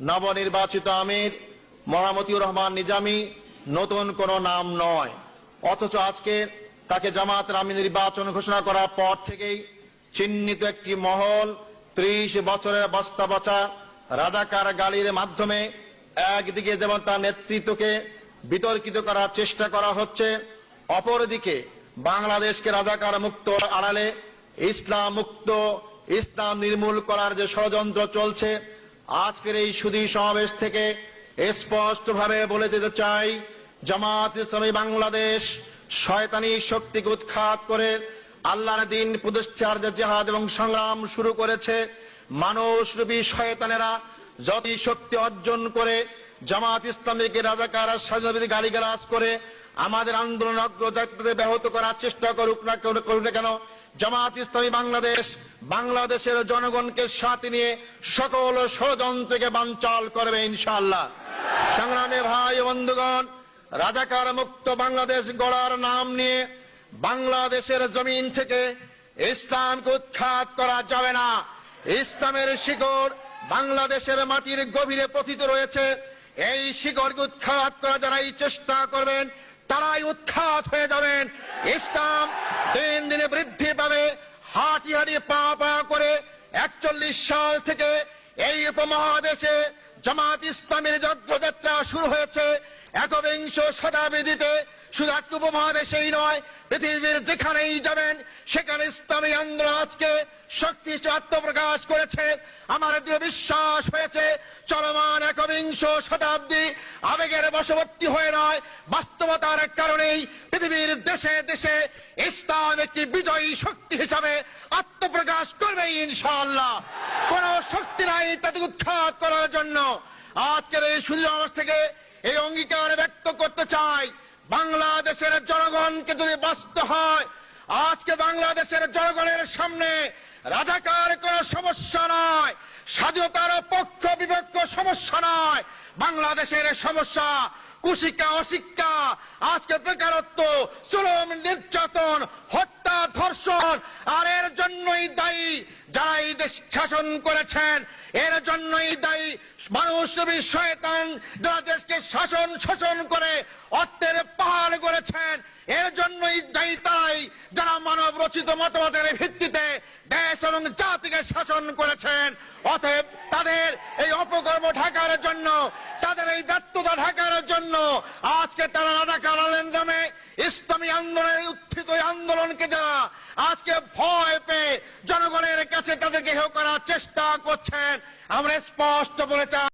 নবনির্বাচিত আমির, মহামতিউর রহমান নিজামী, নতুন কোন নাম নয়। অথচ আজকে তাকে জামাতের আমির নির্বাচন ঘোষণা করার পর থেকেই চিহ্নিত একটি মহল ত্রিশ বছরের বস্তা বচা রাজাকার গালির মাধ্যমে একদিকে যেমন তার নেতৃত্বকে বিতর্কিত করার চেষ্টা করা হচ্ছে, অপরদিকে বাংলাদেশকে রাজাকার মুক্ত আড়ালে ইসলাম মুক্ত, ইসলাম নির্মূল করার যে ষড়যন্ত্র চলছে আজকের এই সুদী সমাবেশ থেকে স্পষ্টভাবে বলে দিতে চাই, জামাত ইসলামী বাংলাদেশ শয়তানি শক্তিকে উৎখাত করে আল্লাহর দিন প্রতিষ্ঠার যে জেহাদ এবং সংগ্রাম শুরু করেছে মানুষরূপী শয়তানেরা যতই শক্তি অর্জন করে, জামাত ইসলামীকে রাজাকার স্বাধীনতাবিধি গালিগালাজ করে আমাদের আন্দোলন অগ্রযাত্রাতে ব্যাহত করার চেষ্টা করুক না করুক না কেন জামাত ইসলামী বাংলাদেশ, বাংলাদেশের জনগণকে সাথে নিয়ে সকল ষড়যন্ত্রকে বানচাল করবে ইনশাআল্লাহ। সংগ্রামে ভাই বন্ধুগণ, রাজাকার মুক্ত বাংলাদেশ গড়ার নাম নিয়ে বাংলাদেশের জমিন থেকে ইসলামকে উৎখাত করা যাবে না। ইসলামের শিকড় বাংলাদেশের মাটির গভীরে পথিত রয়েছে। এই শিকড়কে উৎখাত করা যারাই চেষ্টা করবেন তারাই উৎখাত হয়ে যাবেন। ইসলাম দিন দিনে বৃদ্ধি পাবে। হাঁটি হাঁটি পা পা করে একচল্লিশ সাল থেকে এই উপমহাদেশে জামাত ইসলামের যজ্ঞযাত্রা শুরু হয়েছে। একবিংশ শতাব্দীতে শুধু আজকে উপমহাদেশেই নয়, পৃথিবীর যেখানেই যাবেন, সেখানে ইসলামী আন্দোলন আজকে শক্তি আত্মপ্রকাশ করেছে। আমার দৃঢ় বিশ্বাস হয়েছে, চলমান একবিংশ শতাব্দী আবেগের বশবর্তী হয়ে নয়, বাস্তবতার কারণেই পৃথিবীর দেশে দেশে ইসলাম একটি বিজয়ী শক্তি হিসাবে আত্মপ্রকাশ করবে ইনশাআল্লাহ। কোন শক্তি নাই তাদের উৎখাত করার জন্য। আজকের এই সুযোগ থেকে এই অঙ্গীকার ব্যক্ত করতে চাই। বাংলাদেশের জনগণকে যদি বাঁচতে হয়, আজকে বাংলাদেশের জনগণের সামনে রাজাকার কোন সমস্যা নয়। স্বাধীনতার পক্ষ বিপক্ষ সমস্যা নয়। বাংলাদেশের সমস্যা কুশিক্ষা অশিক্ষা, আজকে বেকারত্ব, চরম নির্যাতন, হত্যা, ধর্ষণ, আর এর জন্যই দায়ী যারা এই দেশ শাসন করেছেন, এর জন্যই দায়ী মানুষ শয়তান যারা দেশকে শাসন শোষণ করে অর্থের পাহাড় করেছেন এর জন্যই দায়ী তাই যারা মানব রচিত মতবাদের ভিত্তিতে দেশ এবং জাতিকে শাসন করেছেন। অতএব তাদের এই অপকর্ম ঢাকার জন্য, তাদের এই ব্যর্থতা ঢাকার জন্য আজকে তারা রাজাকার নামে ইসলামী আন্দোলনের উত্থিত আন্দোলনকে যারা আজকে ভয় পেয়ে জনগণের কাছে তাদেরকে হেউ করার চেষ্টা করছেন, আমরা স্পষ্ট বলে চাই।